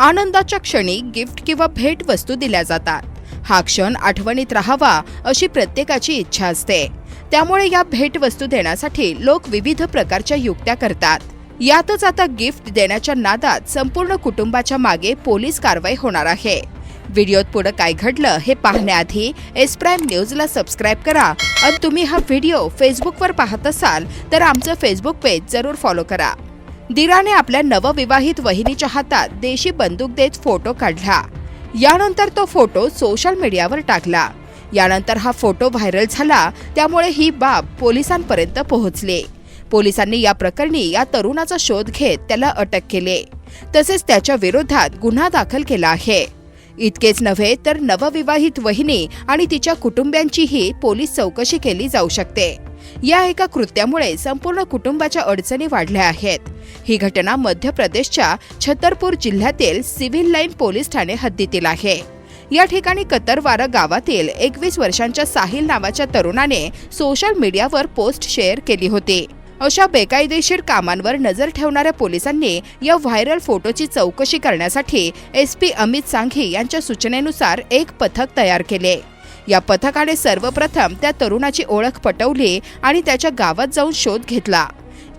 आनंदाच्या क्षणी गिफ्ट किंवा भेट वस्तू दिल्या जातात. हा क्षण आठवणीत राहावा अशी प्रत्येकाची इच्छा असते. त्यामुळे या भेट वस्तू देण्यासाठी लोक विविध प्रकारच्या युक्त्या करतात. यातच आता गिफ्ट देण्याच्या नादात संपूर्ण कुटुंबाच्या मागे पोलीस कारवाई होणार आहे. व्हिडिओत पुढे काय घडलं हे पाहण्याआधी एस प्राईम न्यूजला सबस्क्राईब करा आणि तुम्ही हा व्हिडिओ फेसबुकवर पाहत असाल तर आमचं फेसबुक पेज जरूर फॉलो करा. दिराने आपल्या नवविवाहित वहिनीच्या हातात देशी बंदूक देत फोटो काढला. यानंतर तो फोटो सोशल मीडियावर टाकला. यानंतर हा फोटो व्हायरल झाला त्यामुळे ही बाब पोलिसांपर्यंत पोहोचली. पोलिसांनी या प्रकरणी या तरुणाचा शोध घेत त्याला अटक केले. तसेच त्याच्या विरोधात गुन्हा दाखल केला आहे. इतकेच नव्हे तर नवविवाहित वहिनी आणि तिच्या कुटुंबियांचीही पोलीस चौकशी केली जाऊ शकते. या एका कृत्यामुळे संपूर्ण कुटुंबाच्या अडचणी वाढल्या आहेत. ही घटना मध्य प्रदेशच्या छतरपूर जिल्ह्यातील सिव्हिल लाईन पोलीस ठाणे हद्दीतील आहे. या ठिकाणी कतरवारा गावातील एकवीस वर्षांच्या साहिल नावाच्या तरुणाने सोशल मीडियावर पोस्ट शेअर केली होती. अशा बेकायदेशीर कामांवर नजर ठेवणाऱ्या पोलिसांनी या व्हायरल फोटोची चौकशी करण्यासाठी एस पी अमित सांघी यांच्या सूचनेनुसार एक पथक तयार केले. या पथकाने सर्वप्रथम त्या तरुणाची ओळख पटवली आणि त्याच्या गावात जाऊन शोध घेतला.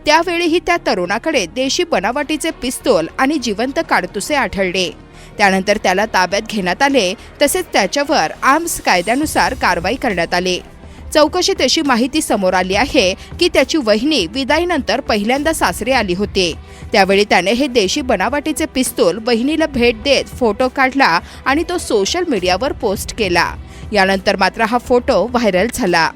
त्यावेळीही त्या तरुणाकडे देशी बनावटीचे पिस्तोल आणि जिवंत काडतुसे आढळले. त्यानंतर त्याला ताब्यात घेण्यात आले तसेच त्याच्यावर आर्म्स कायद्यानुसार कारवाई करण्यात आली. चौकशीत अशी माहिती समोर आली आहे की त्याची वहिनी विदाईनंतर पहिल्यांदा सासरी आली होती. त्यावेळी त्याने हे देशी बनावटीचे पिस्तूल बहिणीला भेट देत फोटो काढला आणि तो सोशल मीडियावर पोस्ट केला. यानंतर मात्र हा फोटो व्हायरल झाला.